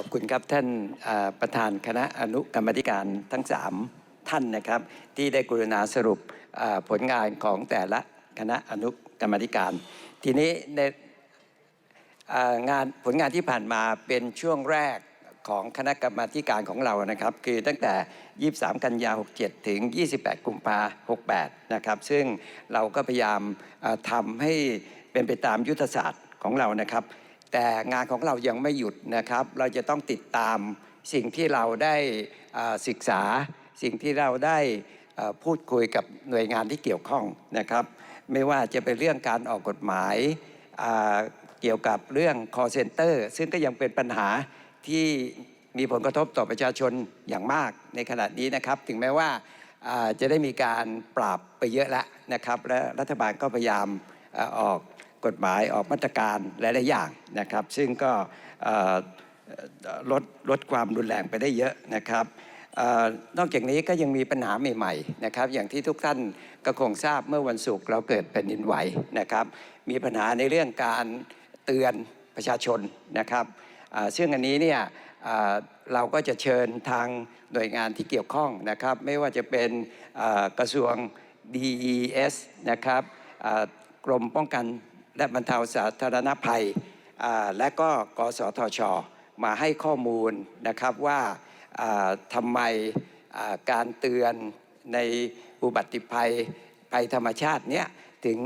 ขอบคุณครับท่านประธานคณะอนุกรรมธิการทั้ง 3 ท่านนะครับ ที่ได้กรุณาสรุปผลงานของแต่ละคณะอนุกรรมธิการ ทีนี้ในงานผลงานที่ผ่านมาเป็นช่วงแรกของคณะกรรมาธิการของเรานะครับ คือตั้งแต่ 23 กันยา 67 ถึง 28 กุมภา68 นะครับ ซึ่งเราก็พยายามทำให้เป็นไปตามยุทธศาสตร์ของเรานะครับ แต่งานของเรายังไม่หยุดนะครับ เราจะต้องติดตามสิ่งที่เราได้ศึกษา สิ่งที่เราได้พูดคุยกับหน่วยงานที่เกี่ยวข้องนะครับ ไม่ว่าจะเป็นเรื่องการออกกฎหมายเกี่ยวกับเรื่อง call center ซึ่งก็ยังเป็นปัญหาที่มีผลกระทบต่อประชาชนอย่างมากในขณะนี้นะครับ ถึงแม้ว่าจะได้มีการปราบไปเยอะแล้วนะครับ และรัฐบาลก็พยายามออก กฎหมายออกมาตรการหลายๆอย่างนะครับ ซึ่งก็ลดลดความรุนแรงไปได้เยอะนะครับออนอกจากนี้ก็ยังมีปัญหาใหม่ๆนะครับ อย่างที่ทุกท่านก็คงทราบเมื่อวันศุกร์เราเกิดแผ่นดินไหวนะครับ มีปัญหาในเรื่องการเตือนประชาชนนะครับซึ่งอันนี้เนี่ยเราก็จะเชิญทางหน่วยงานที่เกี่ยวข้องนะครับ ไม่ว่าจะเป็นกระทรวง DES นะครับกรมป้องกัน และบรรเทาสาธารณภัย และก็กสทช มาให้ข้อมูลนะครับว่าทำไมการเตือนในอุบัติภัยภัยธรรมชาติเนี้ยถึง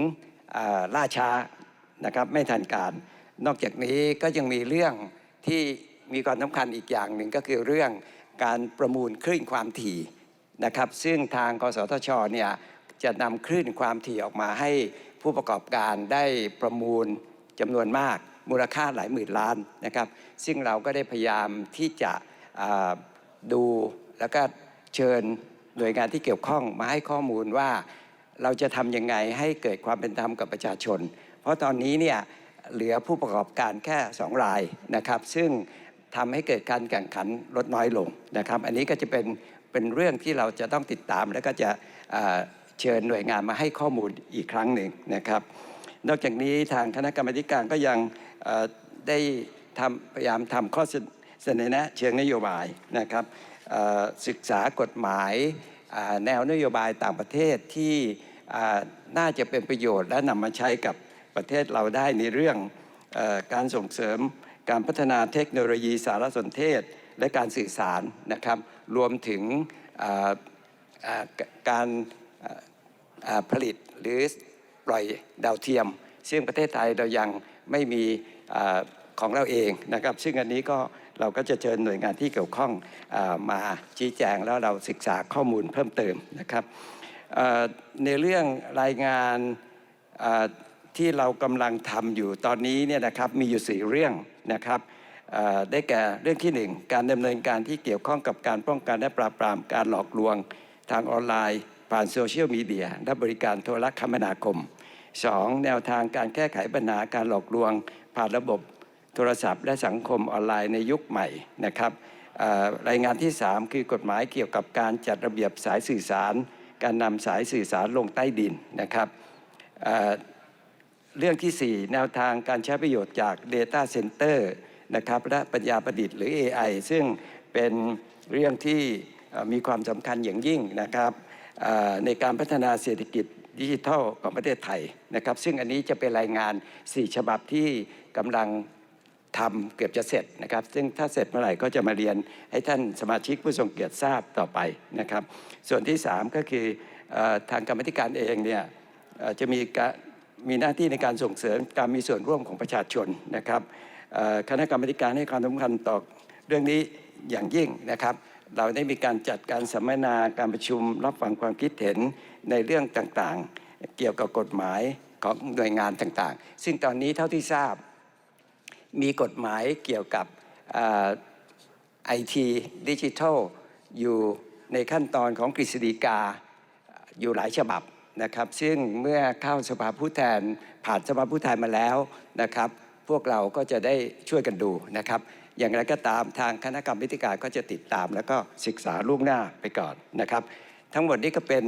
ล่าช้านะครับไม่ทันการ นอกจากนี้ก็ยังมีเรื่องที่มีความสำคัญอีกอย่างหนึ่งก็คือเรื่องการประมูลคลื่นความถี่นะครับ ซึ่งทางกสทชเนี่ยจะนำคลื่นความถี่ออกมาให้ ผู้ประกอบการได้ประมูลจำนวนมากมูลค่าหลายหมื่นล้านนะครับ ซึ่งเราก็ได้พยายามที่จะดูแล้วก็เชิญหน่วยงานที่เกี่ยวข้องมาให้ข้อมูลว่าเราจะทำยังไงให้เกิดความเป็นธรรมกับประชาชน เพราะตอนนี้เนี่ยเหลือผู้ประกอบการแค่ 2 รายนะครับ ซึ่งทำให้เกิดการแข่งขันลดน้อยลงนะครับ อันนี้ก็จะเป็นเป็นเรื่องที่เราจะต้องติดตามแล้วก็จะ เชิญหน่วยงานมาให้ข้อมูลอีกครั้งหนึ่งนะครับ นอกจากนี้ทางคณะกรรมการก็ยังได้ทำพยายามทำข้อเสนอแนะเชิงนโยบายนะครับศึกษากฎหมายแนวนโยบายต่างประเทศที่น่าจะเป็นประโยชน์และนำมาใช้กับประเทศเราได้ในเรื่องอการส่งเสริมการพัฒนาเทคโนโลยีสารสนเทศ และการสื่อสารนะครับ รวมถึงการ ผลิตหรือปล่อยดาวเทียม ซึ่งประเทศไทยเรายังไม่มีอของเราเองนะครับ ซึ่งอันนี้ก็เราก็จะเชิญหน่วยงานที่เกี่ยวข้องอมาชี้แจงแล้วเราศึกษาข้อมูลเพิ่มเติมนะครับในเรื่องรายงานที่เรากำลังทำอยู่ตอนนี้เนี่ยนะครับมีอยู่สี่เรื่องนะครับได้แก่เรื่องที่หนึ่งการดำเนินการที่เกี่ยวข้องกับการป้องกันและปราบปรามการหลอกลวงทางออนไลน์ ผ่านโซเชียลมีเดียและบริการโทรคมนาคม 2. แนวทางการแก้ไขปัญหาการหลอกลวง ผ่านระบบโทรศัพท์ และสังคมออนไลน์ในยุคใหม่นะครับรายงานที่ 3 คือกฎหมายเกี่ยวกับการจัดระเบียบสายสื่อสาร การนำสายสื่อสารลงใต้ดินนะครับเเรื่องที่ 4 แนวทางการใช้ประโยชน์จาก Data Center นะครับและปัญญาประดิษฐ์หรือ AI ซึ่งเป็นเรื่องที่มีความสำคัญอย่างยิ่งนะครับ ในการพัฒนาเศรษฐกิจดิจิทัลของประเทศไทยนะครับ ซึ่งอันนี้จะเป็นรายงาน 4 ฉบับที่กำลังทำเกือบจะเสร็จนะครับ ซึ่งถ้าเสร็จเมื่อไหร่ก็จะมาเรียนให้ท่านสมาชิกผู้ทรงเกียรติทราบต่อไปนะครับ ส่วนที่ 3 ก็คืออทางกรรมธิการเองเนี่ยจะมีมีหน้าที่ในการส่งเสริมการมีส่วนร่วมของประชาชนนะครับคณะกรรมการให้ความสำคัญต่อเรื่องนี้อย่างยิ่งนะครับ เราได้มีการจัดการสัมมนาการประชุมรับฟังความคิดเห็นในเรื่องต่างๆ เกี่ยวกับกฎหมายของหน่วยงานต่างๆ ซึ่งตอนนี้เท่าที่ทราบ มีกฎหมายเกี่ยวกับไอทีดิจิทัลอยู่ในขั้นตอนของกฤษฎีกาอยู่หลายฉบับนะครับ ซึ่งเมื่อเข้าสภาผู้แทนผ่านสภาผู้แทนมาแล้วนะครับ วกเราก็จะได้ช่วยกันดูนะครับ อย่างไรก็ตามทางคณะกรรมการก็จะติดตาม แล้วก็ศึกษาล่วงหน้าไปก่อนนะครับ ทั้งหมดนี้ก็เป็น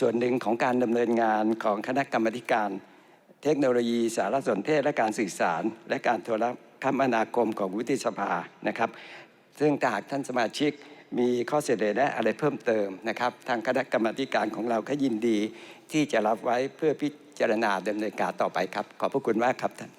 ส่วนหนึ่งของการดำเนินงานของคณะกรรมการ เทคโนโลยีสารสนเทศและการสื่อสาร และการโทรคมนาคมของวุฒิสภานะครับ ซึ่งถ้าหากท่านสมาชิกมีข้อเสนอแนะอะไรเพิ่มเติมนะครับ ทางคณะกรรมการของเราก็ยินดีที่จะรับไว้เพื่อพิจารณาดำเนินการต่อไปครับ ขอบพระคุณมากครับท่าน